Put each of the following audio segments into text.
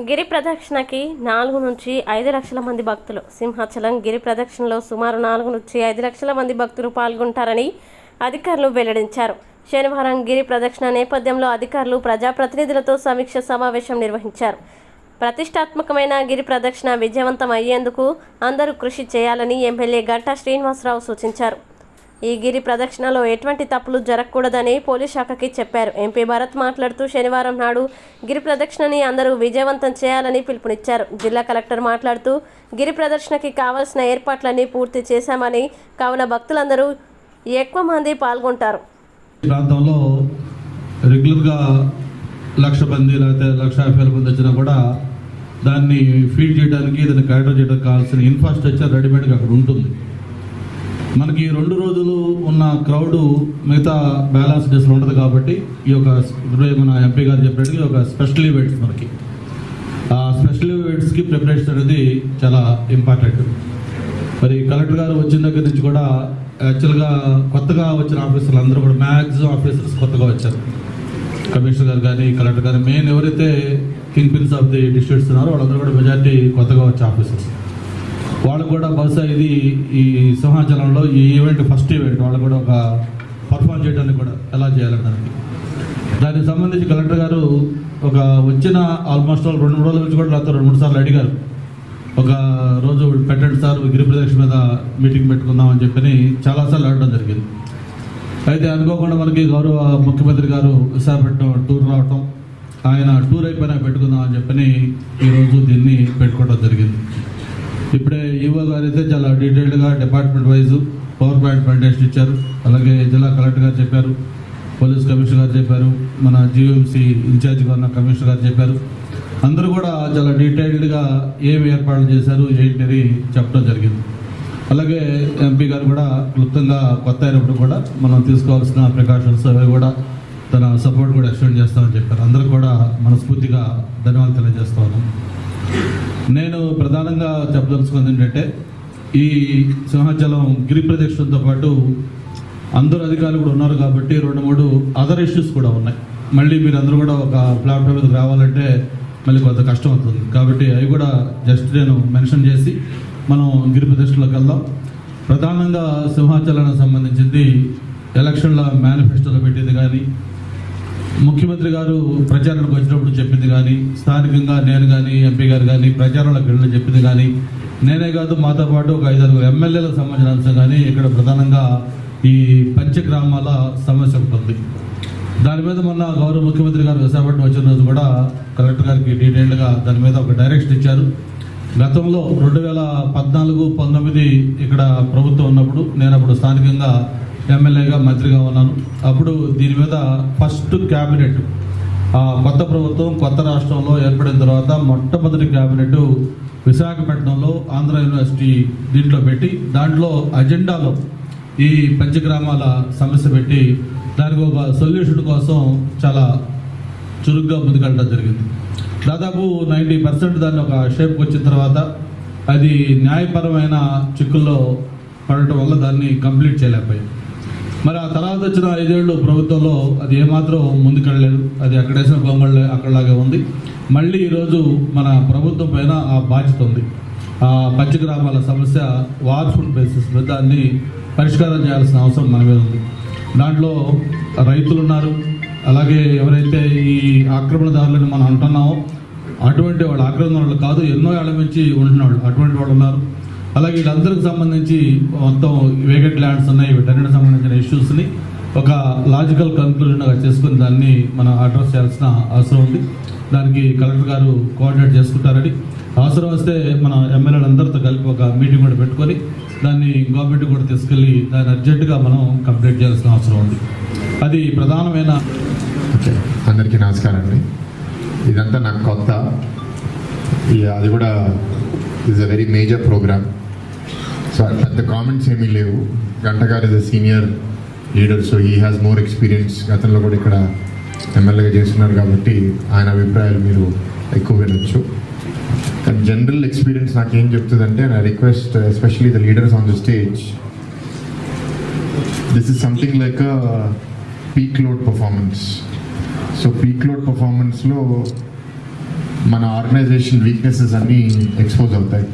గిరి ప్రదక్షిణకి నాలుగు నుంచి ఐదు లక్షల మంది భక్తులు. సింహాచలం గిరి ప్రదక్షిణలో సుమారు నాలుగు నుంచి ఐదు లక్షల మంది భక్తులు పాల్గొంటారని అధికారులు వెల్లడించారు. శనివారం గిరి ప్రదక్షిణ నేపథ్యంలో అధికారులు ప్రజాప్రతినిధులతో సమీక్ష సమావేశం నిర్వహించారు. ప్రతిష్టాత్మకమైన గిరి ప్రదక్షిణ విజయవంతం అయ్యేందుకు అందరూ కృషి చేయాలని ఎమ్మెల్యే గంటా శ్రీనివాసరావు సూచించారు. ఈ గిరి ప్రదక్షిణలో ఎటువంటి తప్పులు జరగకూడదని పోలీస్ శాఖకి చెప్పారు. ఎంపీ భరత్ మాట్లాడుతూ శనివారం నాడు గిరి ప్రదక్షిణని అందరూ విజయవంతం చేయాలని పిలుపునిచ్చారు. జిల్లా కలెక్టర్ మాట్లాడుతూ గిరి ప్రదక్షిణకి కావాల్సిన ఏర్పాట్లన్నీ పూర్తి చేశామని కావున భక్తులందరూ ఎక్కువ మంది పాల్గొంటారు. ప్రాంతంలో రెగ్యులర్గా లక్ష మంది లేకపోతే లక్ష యాభై వేల మంది వచ్చినా కూడా దాన్ని ఫీడ్ చేయడానికి దాన్ని కరెక్ట్ చేయడానికి కావాల్సిన ఇన్ఫ్రాస్ట్రక్చర్ రెడీమేడ్గా అక్కడ ఉంటుంది. మనకి రెండు రోజులు ఉన్న క్రౌడ్ మిగతా బ్యాలెన్స్ డేస్లో ఉండదు కాబట్టి ఈ యొక్క మన ఎంపీ గారు చెప్పినట్టుగా ఈ యొక్క స్పెషల్ ఈవెంట్స్ మనకి. ఆ స్పెషల్ ఈవెంట్స్కి ప్రిపరేషన్ అనేది చాలా ఇంపార్టెంట్ మరి కలెక్టర్ గారు వచ్చిన దగ్గర నుంచి కూడా యాక్చువల్గా కొత్తగా వచ్చిన ఆఫీసర్లు అందరూ కూడా మ్యాక్సిమం ఆఫీసర్స్ కొత్తగా వచ్చారు. కమిషనర్ గారు కానీ కలెక్టర్ గారు మెయిన్ ఎవరైతే kingpins of the districts ఉన్నారో వాళ్ళందరూ కూడా మెజార్టీ కొత్తగా వచ్చే ఆఫీసర్స్ వాళ్ళు కూడా బహుశా ఇది ఈ సింహాచలంలో ఈ ఈవెంట్ ఫస్ట్ ఈవెంట్ వాళ్ళు కూడా ఒక పర్ఫామ్ చేయడానికి కూడా ఎలా చేయాలనడానికి దానికి సంబంధించి కలెక్టర్ గారు ఒక వచ్చిన ఆల్మోస్ట్ ఆల్ రెండు మూడు రోజుల నుంచి కూడా నాతో రెండు మూడు సార్లు అడిగారు. ఒక రోజు పెట్టండి సార్ గిరి ప్రదక్షిణ మీద మీటింగ్ పెట్టుకుందాం అని చెప్పని చాలాసార్లు అడగడం జరిగింది. అయితే అనుకోకుండా మనకి గౌరవ ముఖ్యమంత్రి గారు విశాఖపట్నం టూర్ రావటం ఆయన టూర్ అయిపోయినా పెట్టుకుందాం అని చెప్పని ఈరోజు దీన్ని పెట్టుకోవడం జరిగింది. ఇప్పుడే ఈవో గారు అయితే చాలా డీటెయిల్డ్గా department wise power point presentation ఇచ్చారు. అలాగే జిల్లా కలెక్టర్ గారు చెప్పారు పోలీస్ కమిషనర్ గారు చెప్పారు మన జీఎంసీ ఇన్ఛార్జ్ ఉన్న కమిషనర్ గారు చెప్పారు. అందరూ కూడా చాలా డీటెయిల్డ్గా ఏమి ఏర్పాట్లు చేశారు ఏంటి చెప్పడం జరిగింది. అలాగే ఎంపీ గారు కూడా క్లుప్తంగా కొత్త అయినప్పుడు కూడా మనం తీసుకోవాల్సిన ప్రికాషన్స్ అవి కూడా తన సపోర్ట్ కూడా ఎక్స్టెండ్ చేస్తామని చెప్పారు. అందరూ కూడా మనస్ఫూర్తిగా ధన్యవాదాలు తెలియజేస్తా ఉన్నాం. నేను ప్రధానంగా చెప్పదలుచుకుంది ఏంటంటే ఈ సింహాచలం గిరి ప్రదక్షిణతో పాటు అందరు అధికారులు కూడా ఉన్నారు కాబట్టి రెండు మూడు అదర్ ఇష్యూస్ కూడా ఉన్నాయి. మళ్ళీ మీరు అందరూ కూడా ఒక ప్లాట్ఫామ్ మీదకి రావాలంటే మళ్ళీ కొంత కష్టం అవుతుంది. కాబట్టి అవి కూడా జస్ట్ నేను మెన్షన్ చేసి మనం గిరి ప్రదక్షిణలోకి వెళ్దాం. ప్రధానంగా సింహాచలానికి సంబంధించింది ఎలక్షన్ల మేనిఫెస్టోలో పెట్టింది కానీ ముఖ్యమంత్రి గారు ప్రచారానికి వచ్చినప్పుడు చెప్పింది కానీ స్థానికంగా నేను కానీ ఎంపీ గారు కానీ ప్రచారంలోకి వెళ్ళిన చెప్పింది కానీ నేనే కాదు మాతో పాటు ఒక ఐదారు ఎమ్మెల్యేలకు సంబంధించిన అంశం కానీ ఇక్కడ ప్రధానంగా ఈ పంచగ్రామాల సమస్య ఉంటుంది దాని మీద మొన్న గౌరవ ముఖ్యమంత్రి గారు విశాఖపట్నం వచ్చిన రోజు కూడా కలెక్టర్ గారికి డీటెయిల్డ్గా దాని మీద ఒక డైరెక్షన్ ఇచ్చారు. గతంలో రెండు వేల పద్నాలుగు పంతొమ్మిది ఇక్కడ ప్రభుత్వం ఉన్నప్పుడు నేను అప్పుడు స్థానికంగా ఎమ్మెల్యేగా మంత్రిగా ఉన్నాను. అప్పుడు దీని మీద ఫస్ట్ క్యాబినెట్ ఆ కొత్త ప్రభుత్వం కొత్త రాష్ట్రంలో ఏర్పడిన తర్వాత మొట్టమొదటి క్యాబినెట్ విశాఖపట్నంలో ఆంధ్ర యూనివర్సిటీ దీంట్లో పెట్టి దాంట్లో అజెండాలో ఈ పంచగ్రామాల సమస్య పెట్టి దానికి ఒక సొల్యూషన్ కోసం చాలా చురుగ్గా ముందుకెళ్ళడం జరిగింది. దాదాపు నైంటీ పర్సెంట్ దాన్ని ఒక షేప్కి వచ్చిన తర్వాత అది న్యాయపరమైన చిక్కుల్లో పడటం వల్ల దాన్ని కంప్లీట్ చేయలేకపోయింది మరి ఆ తర్వాత వచ్చిన ఐదేళ్ళు ప్రభుత్వంలో అది ఏమాత్రం ముందుకెళ్ళలేదు. అది అక్కడేసిన బొమ్మలు అక్కడలాగే ఉంది. మళ్ళీ ఈరోజు మన ప్రభుత్వం పైన ఆ బాధ్యత ఉంది. ఆ పంచగ్రామాల సమస్య వార్ఫుల్ బేసిస్ మీద దాన్ని పరిష్కారం చేయాల్సిన అవసరం మన మీద ఉంది. దాంట్లో రైతులు ఉన్నారు. అలాగే ఎవరైతే ఈ ఆక్రమణదారులను మనం అంటున్నామో అటువంటి వాళ్ళు ఆక్రమణదారులు కాదు ఎన్నో ఏళ్ళ నుంచి ఉంటున్నాడు అటువంటి వాళ్ళు ఉన్నారు. అలాగే వీళ్ళందరికి సంబంధించి మొత్తం వేగెట్ ల్యాండ్స్ ఉన్నాయి వీటన్నిటికి సంబంధించిన ఇష్యూస్ని. ఒక లాజికల్ కన్క్లూజన్గా చేసుకుని దాన్ని మనం అడ్రస్ చేయాల్సిన అవసరం ఉంది. దానికి కలెక్టర్ గారు కోఆర్డినేట్ చేసుకుంటారని. అవసరం వస్తే మన ఎమ్మెల్యేలందరితో కలిపి ఒక మీటింగ్ కూడా పెట్టుకొని దాన్ని గవర్నమెంట్ కూడా తీసుకెళ్ళి దాన్ని అర్జెంటుగా మనం కంప్లీట్ చేయాల్సిన అవసరం ఉంది. అది ప్రధానమైన ఓకే అందరికీ నమస్కారం అండి. ఇదంతా నాకు కొత్త. ఇక అది కూడా is a very major programme so పెద్ద కామెంట్స్ ఏమీ లేవు. గంట గారు is senior leader so he has more experience గతంలో కూడా ఇక్కడ ఎమ్మెల్యేగా చేస్తున్నారు కాబట్టి ఆయన అభిప్రాయాలు మీరు ఎక్కువ వినొచ్చు. కానీ జనరల్ ఎక్స్పీరియన్స్ నాకేం చెప్తుందంటే నా request especially the leaders on the stage this is something like peak load performance so peak load పర్ఫార్మెన్స్లో మన ఆర్గనైజేషన్ వీక్నెసెస్ అన్నీ ఎక్స్పోజ్ అవుతాయి.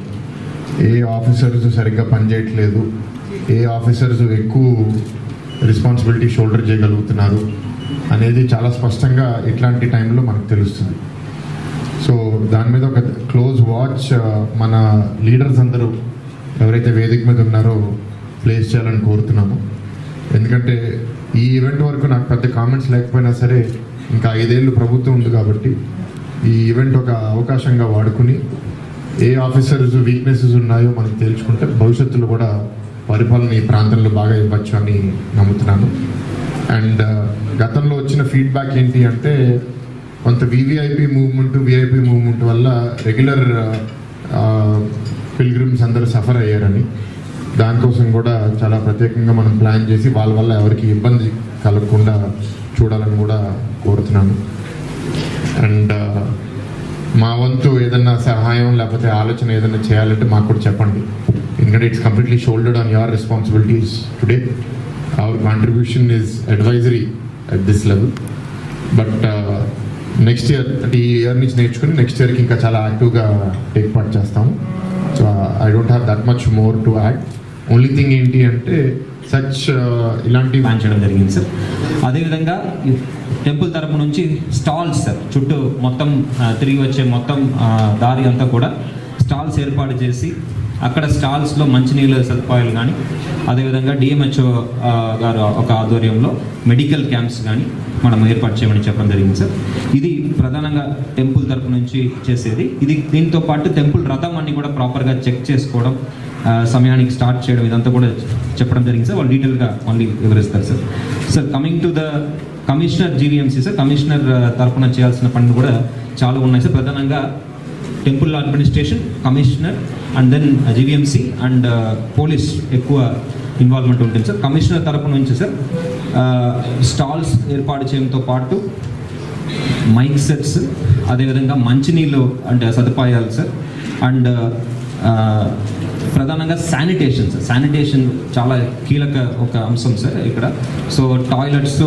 ఏ ఆఫీసర్స్ సరిగ్గా పనిచేయట్లేదు ఏ ఆఫీసర్స్ ఎక్కువ రెస్పాన్సిబిలిటీ షోల్డర్ చేయగలుగుతున్నారు అనేది చాలా స్పష్టంగా ఇట్లాంటి టైంలో మనకు తెలుస్తుంది. సో దాని మీద ఒక క్లోజ్ వాచ్ uh, మన లీడర్స్ అందరూ ఎవరైతే వేదిక మీద ఉన్నారో ప్లేస్ చేయాలని కోరుతున్నాము. ఎందుకంటే ఈ ఈవెంట్ వరకు నాకు పెద్ద కామెంట్స్ లేకపోయినా సరే ఇంకా ఐదేళ్ళు ప్రభుత్వం ఉంది కాబట్టి ఈ ఈవెంట్ ఒక అవకాశంగా వాడుకుని ఏ ఆఫీసర్స్ వీక్నెసెస్ ఉన్నాయో మనకు తేల్చుకుంటే భవిష్యత్తులో కూడా పరిపాలన ఈ ప్రాంతంలో బాగా ఇవ్వచ్చు అని నమ్ముతున్నాను. అండ్ uh, గతంలో వచ్చిన ఫీడ్బ్యాక్ ఏంటి అంటే కొంత వివిఐపి మూవ్మెంట్ విఐపి మూవ్మెంట్ వల్ల రెగ్యులర్ పిల్గ్రిమ్స్ uh, అందరూ సఫర్ అయ్యారని. దానికోసం కూడా చాలా ప్రత్యేకంగా మనం ప్లాన్ చేసి వాళ్ళ వల్ల ఎవరికి ఇబ్బంది కలగకుండా చూడాలని కూడా కోరుతున్నాను. అండ్ మా వంతు ఏదన్నా సహాయం లేకపోతే ఆలోచన ఏదైనా చేయాలంటే మాకు కూడా చెప్పండి. ఎందుకంటే it's completely shouldered on your responsibilities today our contribution is advisory at this level but next year అంటే ఈ ఇయర్ నుంచి నేర్చుకుని నెక్స్ట్ ఇయర్కి ఇంకా చాలా యాక్టివ్గా టేక్ పార్ట్ చేస్తాము. So I don't have that much more to act only thing ఏంటి అంటే సచ్ ఇలాంటి ప్లాన్ చేయడం జరిగింది సార్. అదేవిధంగా టెంపుల్ తరపు నుంచి స్టాల్స్ సార్ చుట్టూ మొత్తం తిరిగి వచ్చే మొత్తం దారి అంతా కూడా స్టాల్స్ ఏర్పాటు చేసి అక్కడ స్టాల్స్లో మంచినీళ్ళ సదుపాయాలు కానీ అదేవిధంగా డిఎంహెచ్ఓ గారు ఒక ఆధ్వర్యంలో మెడికల్ క్యాంప్స్ కానీ మనం ఏర్పాటు చేయమని చెప్పడం జరిగింది సార్. ఇది ప్రధానంగా టెంపుల్ తరపు నుంచి చేసేది. ఇది దీంతో పాటు టెంపుల్ రథం అన్ని కూడా ప్రాపర్గా చెక్ చేసుకోవడం సమయానికి స్టార్ట్ చేయడం ఇదంతా కూడా చెప్పడం జరిగింది సార్. వాళ్ళు డీటెయిల్గా మళ్ళీ వివరిస్తారు sir. Sir coming to the commissioner GVMC sir commissioner తరఫున చేయాల్సిన పనులు కూడా చాలా ఉన్నాయి సార్. ప్రధానంగా temple administration commissioner and then GVMC and police ఎక్కువ ఇన్వాల్వ్మెంట్ ఉంటుంది సార్. కమిషనర్ తరపు నుంచి సార్ స్టాల్స్ ఏర్పాటు చేయడంతో పాటు మైక్ సెట్స్ అదేవిధంగా మంచినీళ్ళు అంటే సదుపాయాలు సార్. అండ్ ప్రధానంగా శానిటేషన్ సార్ శానిటేషన్ చాలా కీలక ఒక అంశం సార్ ఇక్కడ. సో టాయిలెట్స్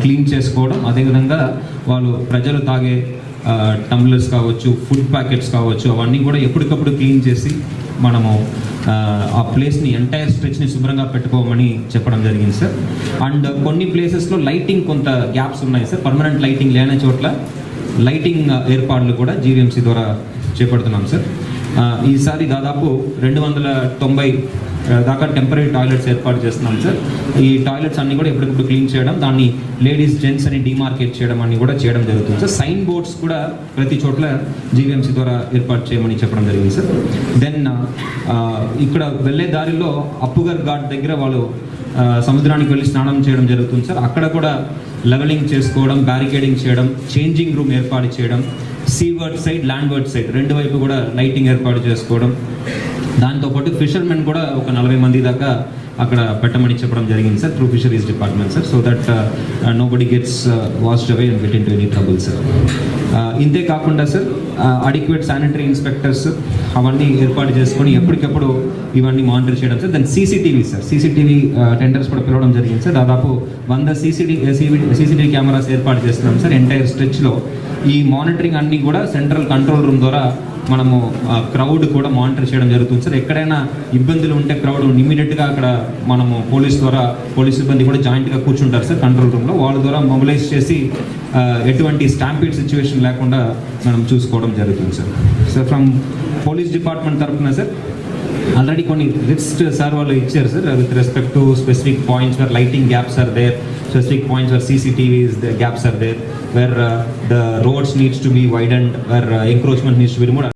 క్లీన్ చేసుకోవడం. అదేవిధంగా వాళ్ళు ప్రజలు తాగే టంబ్లర్స్ కావచ్చు ఫుడ్ ప్యాకెట్స్ కావచ్చు అవన్నీ కూడా ఎప్పటికప్పుడు క్లీన్ చేసి మనము ఆ, ప్లేస్ని ఎంటైర్ స్ట్రెచ్ని శుభ్రంగా పెట్టుకోమని చెప్పడం జరిగింది సార్ అండ్ కొన్ని ప్లేసెస్లో లైటింగ్ కొంత గ్యాప్స్ ఉన్నాయి సార్ పర్మనెంట్ లైటింగ్ లేని చోట్ల లైటింగ్ ఏర్పాట్లు కూడా జీవీఎంసీ ద్వారా చేపడుతున్నాం సార్ ఈసారి దాదాపు రెండు వందల తొంభై దాకా టెంపరీ టాయిలెట్స్ ఏర్పాటు చేస్తున్నాం సార్. ఈ టాయిలెట్స్ అన్ని కూడా ఎప్పటికప్పుడు క్లీన్ చేయడం దాన్ని లేడీస్ జెంట్స్ అని డిమార్కేట్ చేయడం అన్ని కూడా చేయడం జరుగుతుంది సార్. సైన్ బోర్డ్స్ కూడా ప్రతి చోట్ల జీవీఎంసీ ద్వారా ఏర్పాటు చేయమని చెప్పడం జరిగింది సార్. దెన్ ఇక్కడ వెళ్ళే దారిలో అప్పుగర్ ఘాట్ దగ్గర వాళ్ళు సముద్రానికి వెళ్ళి స్నానం చేయడం జరుగుతుంది సార్. అక్కడ కూడా లెవెలింగ్ చేసుకోవడం బ్యారికేడింగ్ చేయడం చేంజింగ్ రూమ్ ఏర్పాటు చేయడం సీవర్డ్ సైడ్ ల్యాండ్వర్డ్ సైడ్ రెండు వైపు కూడా లైటింగ్ ఏర్పాటు చేసుకోవడం. దాంతోపాటు ఫిషర్మెన్ కూడా ఒక నలభై మంది దాకా అక్కడ పెట్టమని చెప్పడం జరిగింది sir through fisheries department sir. So that nobody gets washed away and get into any trouble sir ఇంతే కాకుండా సార్ అడిక్వేట్ శానిటరీ ఇన్స్పెక్టర్స్ అవన్నీ ఏర్పాటు చేసుకొని ఎప్పటికెప్పుడు ఇవన్నీ మానిటర్ చేయడం సార్. దాని CCTV sir. CCTV tenders uh, కూడా పిలవడం జరిగింది సార్. దాదాపు వంద సీసీటీ సీసీటీవీ కెమెరాస్ ఏర్పాటు చేస్తున్నాం సార్ ఎంటైర్ స్ట్రెచ్లో ఈ మానిటరింగ్ అన్నీ కూడా సెంట్రల్ కంట్రోల్ రూమ్ ద్వారా మనము uh, క్రౌడ్ కూడా మానిటర్ చేయడం జరుగుతుంది సార్. ఎక్కడైనా ఇబ్బందులు ఉంటే క్రౌడ్ ఇమీడియట్గా అక్కడ మనము పోలీస్ ద్వారా పోలీస్ సిబ్బంది కూడా జాయింట్గా కూర్చుంటారు సార్ కంట్రోల్ రూమ్లో వాళ్ళ ద్వారా మొబిలైజ్ చేసి uh, ఎటువంటి స్టాంపీడ్ సిచ్యువేషన్ లేకుండా మనం చూసుకోవడం జరుగుతుంది sir. Sir from police department తరఫున సార్ ఆల్రెడీ కొన్ని లిస్ట్ సార్ వాళ్ళు ఇచ్చారు sir with respect to specific points where lighting gaps are there specific points where CCTVs gaps are there where the roads needs to be wide and where encroachment needs to be remove